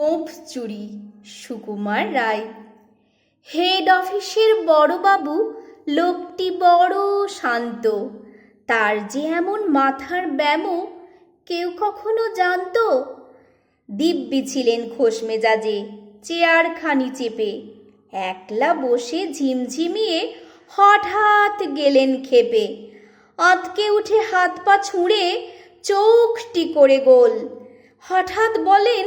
গোঁফ চুরি, সুকুমার রায়। হেড অফিসের বড়বাবু লোকটি বড় শান্ত। তার যে এমন মাথার ব্যামো কেউ কখনো জানতো? দিব্যি ছিলেন খোশ মেজাজে, চেয়ারখানি চেপে। একলা বসে ঝিমঝিমিয়ে হঠাৎ গেলেন খেপে আঁতকে উঠে হাত পা ছুঁড়ে চোখটি করে গোল। হঠাৎ বলেন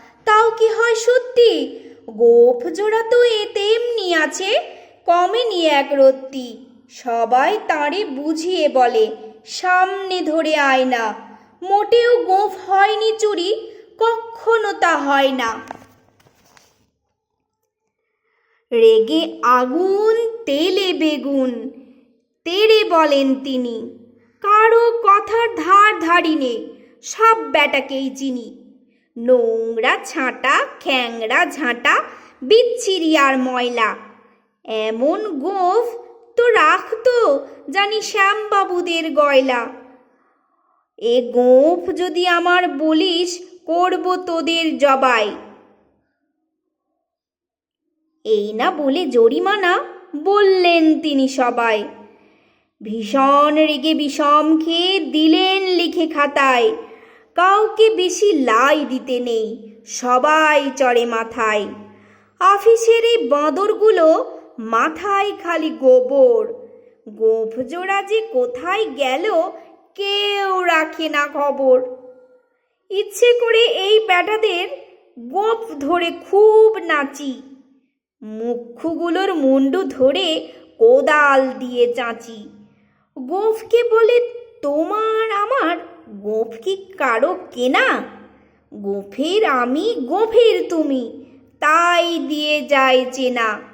তাও কি হয় সত্যি? গোঁফ জোড়া তো এ তেমনি আছে কমেনি এক রত্তি। সবাই তাঁরে বুঝিয়ে বলে, সামনে ধরে আয় না। মোটেও গোঁফ হয়নি চুরি, কখনো তা হয় না। রেগে আগুন, তেলে বেগুন, তেরে বলেন তিনি। কারও কথার ধার ধারিনে সব ব্যাটাকেই চিনি। নোংরা ছাঁটা খ্যাংরা ঝাঁটা, বিচ্ছিরি আর ময়লা। এমন গোফ তো রাখতো জানি শ্যামবাবুদের গয়লা। এ গোঁফ যদি আমার বলিস, করব তোদের জবাই। এই না বলে জরিমানা বললেন তিনি সবাই। ভীষণ রেগে বিষম খেয়ে দিলেন লিখে খাতায়। কাউকে বেশি লাই দিতে নেই, সবাই চড়ে মাথায়। অফিসের এই বাঁদরগুলো মাথায় খালি গোবর। গোঁফ জোড়া যে কোথায় গেল কেউ রাখে না খবর। ইচ্ছে করে এই ব্যাটাদের গোঁফ ধরে খুব নাচি। মুখগুলোর মুন্ডু ধরে কোদাল দিয়ে চাঁচি। গোফকে বলে, তোমার কি কারও কেনা? গোফের আমি গোফের তুমি তাই দিয়ে যায় চেনা।